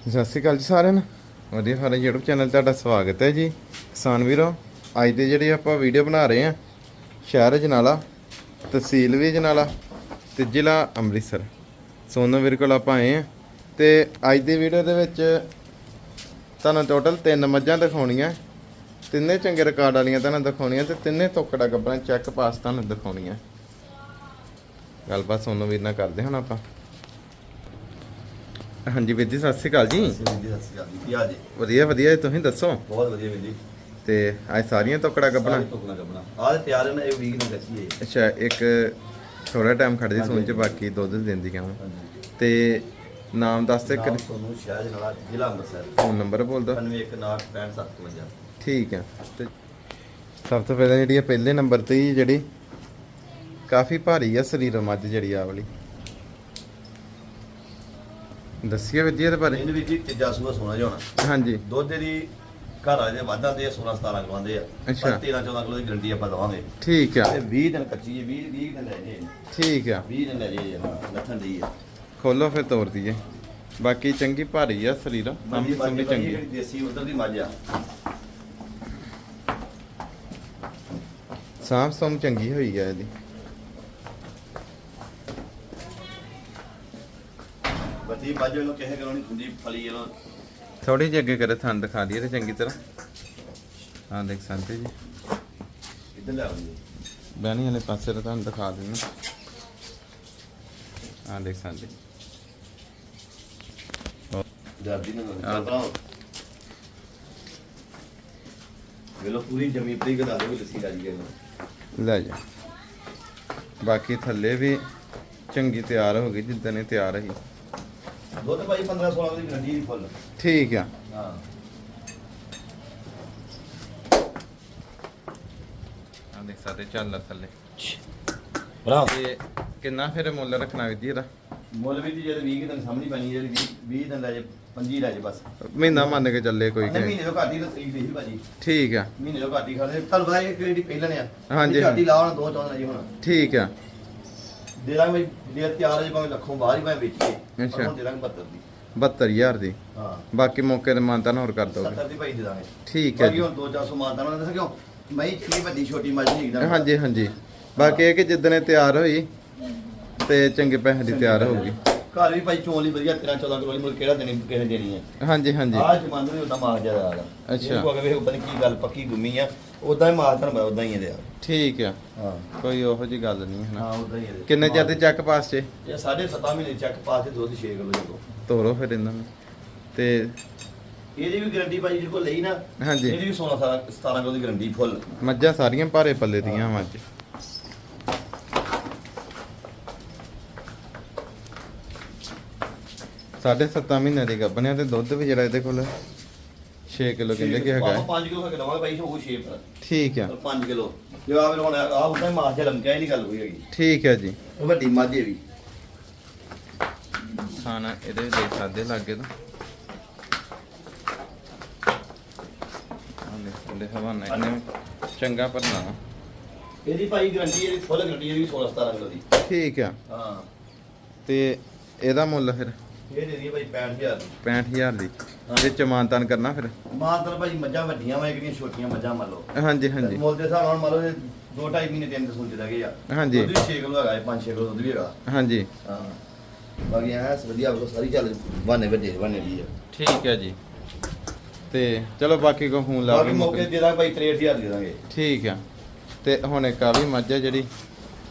ਸਤਿ ਸ਼੍ਰੀ ਅਕਾਲ ਜੀ ਸਾਰਿਆਂ ਨੂੰ। ਵਧੀਆ ਸਾਰੇ YouTube ਚੈਨਲ ਤੁਹਾਡਾ ਸਵਾਗਤ ਹੈ ਜੀ। ਕਿਸਾਨ ਵੀਰੋ, ਅੱਜ ਦੇ ਜਿਹੜੇ ਆਪਾਂ ਵੀਡੀਓ ਬਣਾ ਰਹੇ ਆ ਸ਼ਹਿਰ ਜਨਾਲਾ, ਤਹਿਸੀਲ ਵੀ ਜਨਾਲਾ ਤੇ ਜ਼ਿਲ੍ਹਾ ਅੰਮ੍ਰਿਤਸਰ। ਸੋਨਮ ਵੀਰ ਕੋਲ ਆਪਾਂ ਆਏ ਆ ਤੇ ਅੱਜ ਦੀ ਵੀਡੀਓ ਦੇ ਵਿੱਚ ਤੁਹਾਨੂੰ ਟੋਟਲ ਤਿੰਨ ਮੱਝਾਂ ਦਿਖਾਉਣੀਆਂ, ਤਿੰਨੇ ਚੰਗੇ ਰਿਕਾਰਡ ਵਾਲੀਆਂ ਤੁਹਾਨੂੰ ਦਿਖਾਉਣੀਆਂ ਤੇ ਤਿੰਨੇ ਤੋਕੜਾ ਗੱਬਰਾਂ ਚੈੱਕ ਪਾਸ ਤੁਹਾਨੂੰ ਦਿਖਾਉਣੀਆਂ। ਗੱਲਬਾਤ ਸੋਨਮ ਵੀਰ ਨਾਲ ਕਰਦੇ ਹਾਂ ਆਪਾਂ। ਹਾਂਜੀ ਵੀਰ ਜੀ ਸਤਿ ਸ਼੍ਰੀ ਅਕਾਲ ਜੀ। ਸਤਿ ਸ਼੍ਰੀ ਅਕਾਲ ਜੀ ਕੀ ਹਾਲ ਜੀ? ਵਧੀਆ ਵਧੀਆ ਤੁਸੀਂ ਦੱਸੋ? ਬਹੁਤ ਵਧੀਆ ਵੀਰ ਜੀ। ਤੇ ਅੱਜ ਸਾਰੀਆਂ ਤੋਕੜਾ ਗੱਬਣਾ ਸਾਰੀ ਟੋਕਣਾ ਕੱਪਣਾ ਆਹ ਤੇ ਤਿਆਰ ਹੈ ਨਾ ਇਹ ਵੀਕ ਨੂੰ ਕੱਚੀ ਹੈ ਅੱਛਾ ਇੱਕ ਥੋੜਾ ਟਾਈਮ ਖੜਦੀ ਸੂਣ ਚ ਬਾਕੀ ਦੁੱਧ ਦਿੰਦੀ ਹਾਂਜੀ। ਤੇ ਨਾਮ ਦੱਸ ਤੇ ਤੁਹਾਨੂੰ ਜ਼ਿਲ੍ਹਾ ਅੰਮ੍ਰਿਤਸਰ। ਫੋਨ ਨੰਬਰ ਬੋਲ ਦੋ 916557 ਠੀਕ ਆ। ਤੇ ਸਭ ਤੋਂ ਪਹਿਲਾਂ ਜਿਹੜੀ ਆ ਪਹਿਲੇ ਨੰਬਰ ਤੇ ਹੀ ਜਿਹੜੀ ਕਾਫੀ ਭਾਰੀ ਆ ਸਰੀਰ ਮੱਝ ਜਿਹੜੀ ਆ ਵਾਲੀ। ਦੱਸਿਆ ਵਿਦਿਆ ਦੇ ਬਾਰੇ। ਇਹਦੇ ਵਿੱਚ ਹੀ ਤੀਜਾ ਸੂਆ ਸੋਨਾ ਜਾਣਾ ਹਾਂਜੀ। ਦੁੱਧ ਦੀ ਘਰ ਵਾਲੇ ਦੇ ਵਾਧਾਂ ਦੇ 16 17 ਕਿਲੋ ਆਂਦੇ ਆ। ਅੱਛਾ। 13 14 ਕਿਲੋ ਦੀ ਗਰੰਟੀ ਆਪਾਂ ਦਵਾਂਗੇ। ਠੀਕ ਆ। ਤੇ 20 ਦਿਨ ਕੱਚੀ ਹੈ 20 20 ਦਿਨ ਲੈ ਜੇ ਠੀਕ ਆ। 20 ਦਿਨ ਲੈ ਜੇ ਹਾਂ ਲੱਥਣ ਦੀ ਹੈ ਖੋਲੋ ਫਿਰ ਤੋੜ ਦਈਏ। ਬਾਕੀ ਚੰਗੀ ਭਾਰੀ ਆ ਸਰੀਰ। ਸਾਂਭੀ ਸੁੰਭੀ ਚੰਗੀ ਜਿਹੜੀ ਦੇਸੀ ਉਧਰ ਦੀ ਮੱਝ ਆ। ਸਾਂਭ ਸੁੰਭ ਚੰਗੀ ਹੋਈ ਆ ਇਹਦੀ। ਵੱਡੀ ਮੱਝ ਨੂੰ ਕਿਸੇ ਕੋਲ ਨਹੀਂ ਹੁੰਦੀ ਫਲੀ ਇਹਨੂੰ ਥੋੜੀ ਜਿਹੀ ਅੱਗੇ ਕਰੇ ਥਣ ਦਿਖਾ ਦਈਏ ਤੇ ਚੰਗੀ ਤਰ੍ਹਾਂ। ਹਾਂ ਦੇਖ ਸਕਦੇ ਜੀ। ਇੱਧਰ ਲੈ ਆਉਂਦੀ। ਬਹਿਣੀ ਵਾਲੇ ਪਾਸੇ ਤੇ ਤੁਹਾਨੂੰ ਦਿਖਾ ਦਿੰਦਾ ਹਾਂ। ਦੇਖ ਸਕਦੇ ਦਰਦੀ ਨਾ ਹਾਂ। ਕਤਰਾ ਵੇਲੋ ਪੂਰੀ ਜਮੀ ਪਰੀ ਗਦਾ ਦੇ ਲੱਸੀ ਰਾਜੀ ਗਏ ਲੈ ਜਾ। ਬਾਕੀ ਥੱਲੇ ਵੀ ਚੰਗੀ ਤਿਆਰ ਹੋ ਗਈ ਜਿੱਦਾਂ ਨੇ ਤਿਆਰ ਰਹੀ ਦੁੱਧ ਭਾਈ 15 16 ਦੀ ਗਰੰਟੀ ਦੀ ਫੁੱਲ। ਠੀਕ ਆ। ਹਾਂ। ਹਾਂ ਦੇਖ ਸਕਦੇ ਚੱਲ ਥੱਲੇ। ਭਰਾ। ਤੇ ਕਿੰਨਾ ਫਿਰ ਮੁੱਲ ਰੱਖਣਾ ਵੀ ਜੀ ਇਹਦਾ? ਮੁੱਲ ਵੀ ਦੀ ਜਿਹੜੇ 20 ਦਿਨ ਸਾਹਮਣੇ ਪੈਣੀ ਜਿਹੜੀ 20 ਦਿਨ ਲੈ ਜੇ 25 ਲੈ ਜੇ ਬਸ। ਮਹੀਨਾ ਮੰਨ ਕੇ ਚੱਲੇ ਕੋਈ ਨਹੀਂ ਕਿ ਮਹੀਨੇ ਤੋਂ ਘੱਟ ਹੀ ਤਰੀਕ ਦੇ ਭਾਜੀ। ਠੀਕ ਆ। ਮਹੀਨੇ ਤੋਂ ਘੱਟ ਹੀ ਖੜੇ ਤੁਹਾਨੂੰ ਪਤਾ ਇਹ ਕਿਹੜੀ ਪਹਿਲਾਂ ਆ? ਹਾਂਜੀ, ਘੱਟ ਹੀ ਲਾਉਣ ਦੋ ਚੌਂਦ ਜੀ ਹੁਣ। ਠੀਕ ਆ। ਦੇ ਦਾਂਗੇ ਬਈ ਜੇ ਤਿਆਰ ਜੇ ਭਾਵੇਂ ਲੱਖੋਂ ਬਾਹਰ ਹੀ ਭਾਵੇਂ ਵੇਚੀਏ ਅੱਛਾ। ਪਰ ਹੁਣ ਦੇ ਦਾਂਗੇ 72 ਦੀ 72000 ਦੀ? ਹਾਂ। ਬਾਕੀ ਮੌਕੇ ਤੇ ਮਾਨਤਾ ਹੋਰ ਕਰ ਦੋਗੇ। 70 ਦੀ ਭਾਈ ਦੇ ਦਾਂਗੇ। ਠੀਕ ਹੈ ਬਾਕੀ ਜੀ। ਹੁਣ 2-400 ਮਾਰਦਾ ਨਾ ਦੱਸ ਕਿਉਂ ਮੈਂ ਕਿੰਨੀ ਵੱਡੀ ਛੋਟੀ ਮੱਝ ਨਹੀਂ ਹੈਗੀ ਹਾਂਜੀ ਹਾਂਜੀ। ਬਾਕੀ ਇਹ ਕਿ ਜਿੱਦਣ ਇਹ ਤਿਆਰ ਹੋਈ ਤੇ ਚੰਗੇ ਪੈਸੇ ਦੀ ਤਿਆਰ ਹੋਊਗੀ। ਘਰ ਵੀ ਭਾਈ ਚੋਣ ਲਈ ਵਧੀਆ 13 14 ਕਿਲੋ ਦੀ ਮੁੱਲ ਕਿਹੜਾ ਦੇਣੀ ਕਿਸੇ ਦੇਣੀ ਹੈ? ਹਾਂਜੀ ਹਾਂਜੀ। ਆਹ ਜਮਾਂਦਰ ਉਦਾਂ ਮਾਰ ਜ਼ਿਆਦਾ ਆ। ਅੱਛਾ। ਇਹ ਕੋ ਅਗੇ ਪਤਾ ਨੀ ਕੀ ਗੱਲ ਪੱਕੀ ਗੁੰਮੀ ਆ। ਉਦਾਂ ਹੀ ਮਾਰ ਤੁਹਾਨੂੰ ਉਦਾਂ ਹੀ ਇਹਦੇ ਆ। ਠੀਕ ਆ। ਹਾਂ। ਕੋਈ ਉਹੋ ਜੀ ਗੱਲ ਨਹੀਂ ਹੈ ਨਾ। ਹਾਂ ਉਦਾਂ ਹੀ ਇਹਦੇ। ਕਿੰਨੇ ਚਿਰ ਦੇ ਚੱਕ ਪਾਸ ਚ ਇਹ ਸਾਢੇ 7 ਮਹੀਨੇ ਚੈੱਕ ਪਾਸ ਤੇ ਦੁੱਧ 6 ਕਿਲੋ ਜਦੋਂ ਤੋਰੋ ਫਿਰ ਇਹਨਾਂ ਨੂੰ। ਤੇ ਇਹਦੀ ਵੀ ਗਾਰੰਟੀ ਭਾਈ ਜਿਹਦੇ ਕੋਲ ਲਈ ਨਾ ਹਾਂਜੀ। ਇਹਦੀ ਵੀ 16 17 17 ਕਿਲੋ ਦੀ ਗਾਰੰਟੀ ਫੁੱਲ ਮੱਝਾਂ ਸਾਰੀਆਂ ਭਾਰੇ ਪੱਲੇ ਦੀਆਂ ਮੱਝ ਸਾਢੇ ਸੱਤਾਂ ਮਹੀਨੇ ਦੀ ਗੱਭਣਿਆ ਤੇ ਦੁੱਧ ਵੀ ਜਿਹੜਾ ਇਹਦੇ ਕੋਲ 6 ਕਿਲੋ ਕਹਿੰਦੇ ਕਿ ਹੈਗਾ ਹੈ। 5 ਕਿਲੋ ਖਾ ਕੇ ਦਵਾਂਗੇ ਭਾਈ ਉਹ 6 ਪਰ। ਠੀਕ ਆ। 5 ਕਿਲੋ। ਜੇ ਆ ਵੀ ਹੁਣ ਆ ਉਦਾਂ ਹੀ ਮਾਰ ਚ ਲੰਕਿਆ ਹੀ ਨਹੀਂ ਗੱਲ ਹੋਈ ਹੈਗੀ। ਠੀਕ ਹੈ ਜੀ। ਉਹ ਵੱਡੀ ਮੱਝ ਹੈ ਵੀ ਖਾਣਾ ਇਹਦੇ ਵੀ ਦੇਖ ਸਕਦੇ ਲਾਗੇ ਤੋਂ। ਆਲੇ ਥੱਲੇ ਹਵਾਨਾ ਇਹਨੇ ਵੀ ਚੰਗਾ ਭਰਨਾ ਵਾ। ਇਹਦੀ ਭਾਈ ਗਾਰੰਟੀ ਇਹਦੀ ਫੁੱਲ ਗਾਰੰਟੀ ਇਹਦੀ 16 17 ਕਿਲੋ ਦੀ। ਠੀਕ ਆ। ਹਾਂ। ਤੇ ਇਹਦਾ ਮੁੱਲ ਫਿਰ? ਇਹ ਦੇ ਦਈਏ ਭਾਈ 65000 ਦੀ। 65000 ਦੀ। ਇਹ ਚਮਾਨਤਨ ਕਰਨਾ ਫਿਰ? ਮਾਤਰ ਭਾਈ ਮੱਝਾਂ ਵੱਡੀਆਂ ਵਾ ਕਿਹੜੀਆਂ ਛੋਟੀਆਂ ਮੱਝਾਂ ਮੰਨ ਲਓ। ਹਾਂਜੀ ਹਾਂਜੀ। ਮੁੱਲ ਦੇ ਹਿਸਾਬ ਨਾਲ ਮੰਨ ਲਓ ਦੋ ਢਾਈ ਮਹੀਨੇ ਤਿੰਨ ਦੇ ਸੁੰਚ ਲੱਗੇ ਆ। ਹਾਂਜੀ। ਦੁੱਧ ਵੀ 6 ਕਿਲੋ ਹੈਗਾ 5 6 ਕਿਲੋ ਦੁੱਧ ਵੀ ਹੈਗਾ। ਹਾਂਜੀ। ਹਾਂ। ਬਾਕੀ ਐ ਵਧੀਆ ਉਹ ਸਾਰੀ ਚੱਲ ਬਾਨੇ ਵੱਡੇ ਬਾਨੇ ਦੀ ਠੀਕ ਹੈ ਜੀ। ਤੇ ਚਲੋ ਬਾਕੀ ਕੋ ਫੋਨ ਲਾ ਕੇ ਮੌਕੇ ਦੇ ਦਾਂਗੇ ਭਾਈ 63000 ਦੇ ਦਾਂਗੇ। ਠੀਕ ਆ। ਤੇ ਹੁਣ ਇੱਕ ਆ ਵੀ ਮੱਝ ਜਿਹੜੀ।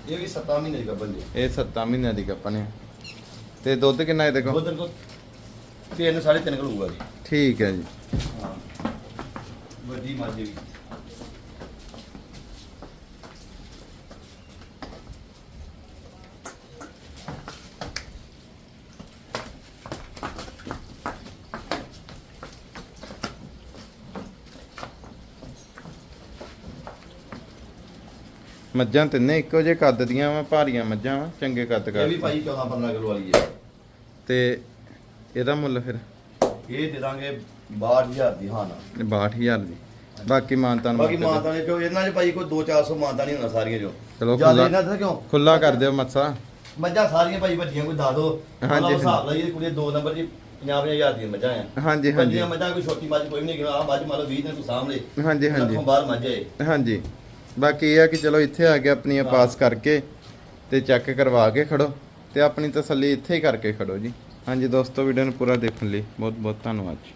ਇਹ ਵੀ 7 ਮਹੀਨੇ ਦੀ ਗੱਬਨ ਦੀ ਇਹ 7 ਮਹੀਨਿਆਂ ਦੀ ਕੱਪਣੇ ਤੇ ਦੁੱਧ ਕਿੰਨਾ ਇਹਦੇ ਕੋਲ ਦੁੱਧ ਕੋ ਤਿੰਨ ਸਾਢੇ ਤਿੰਨ ਕਿਲੋ ਹੋਊਗਾ ਜੀ। ਠੀਕ ਹੈ ਜੀ। ਹਾਂ। ਵੱਡੀ ਮੱਝ ਵੀ ਮੱਝਾਂ ਤਿੰਨੇ ਇੱਕੋ ਜਿਹੇ ਕੱਦ ਦੀਆਂ ਵਾ ਭਾਰੀਆਂ ਮੱਝਾਂ ਵਾ ਚੰਗੇ ਕੱਦ ਇਹ ਵੀ ਕਰ ਭਾਈ 14 15 ਕਿਲੋ ਵਾਲੀ ਹੈ ਤੇ ਇਹਦਾ ਮੁੱਲ ਫਿਰ? ਇਹ ਦੇ ਦਾਂਗੇ 62000 ਦੀ ਹਾਂ ਨਾ। 62000 ਦੀ। ਬਾਕੀ ਮਾਨਤਾਨ ਬਾਕੀ ਮਾਨਤਾ ਨੇ ਜੋ ਇਹਨਾਂ 'ਚ ਭਾਈ ਕੋਈ 2-400 ਮਾਨਤਾ ਨਹੀਂ ਹੋਣਾ ਸਾਰੀਆਂ ਜੋ ਚਲੋ ਜ਼ਿਆਦਾ ਖੁੱਲਾ- ਇਹਨਾਂ ਦਾ ਕਿਉਂ? ਖੁੱਲਾ ਕਰ ਦਿਓ ਮੱਸਾ ਮੱਝਾਂ ਸਾਰੀਆਂ ਭਾਈ ਵੱਡੀਆਂ ਕੋਈ ਦੱਸ ਦੋ। ਹਾਂਜੀ, ਹਾਂਜੀ। ਹਿਸਾਬ ਲਾਈਏ ਕੁੜੀ ਦੇ ਨੰਬਰ ਦੀ 50000 ਦੀਆਂ ਮੱਝਾਂ ਆ। ਹਾਂਜੀ ਹਾਂਜੀ। ਵੱਡੀਆਂ ਮੱਝਾਂ ਕੋਈ ਛੋਟੀ ਮੱਝ ਕੋਈ ਵੀ ਨਹੀਂ ਕਿ ਆ ਮੱਝ ਮੰਨ ਲਓ 20 ਦਿਨ ਤੂੰ ਲੈ। ਹਾਂਜੀ ਹਾਂਜੀ। ਬਾਹਰ ਮੱਝ ਹੈ ਹਾਂਜੀ। ਬਾਕੀ ਇਹ ਆ ਕਿ ਚਲੋ ਇੱਥੇ ਆ ਕੇ ਆਪਣੀਆਂ। ਪਾਸ ਕਰਕੇ ਤੇ ਚੈੱਕ ਕਰਵਾ ਕੇ ਖੜੋ ਤੇ ਆਪਣੀ ਤਸੱਲੀ ਇੱਥੇ ਹੀ ਕਰਕੇ ਖੜੋ ਜੀ ਹਾਂਜੀ ਦੋਸਤੋ ਵੀਡੀਓ ਨੂੰ ਪੂਰਾ ਦੇਖਣ ਲਈ ਬਹੁਤ ਬਹੁਤ ਧੰਨਵਾਦ ਜੀ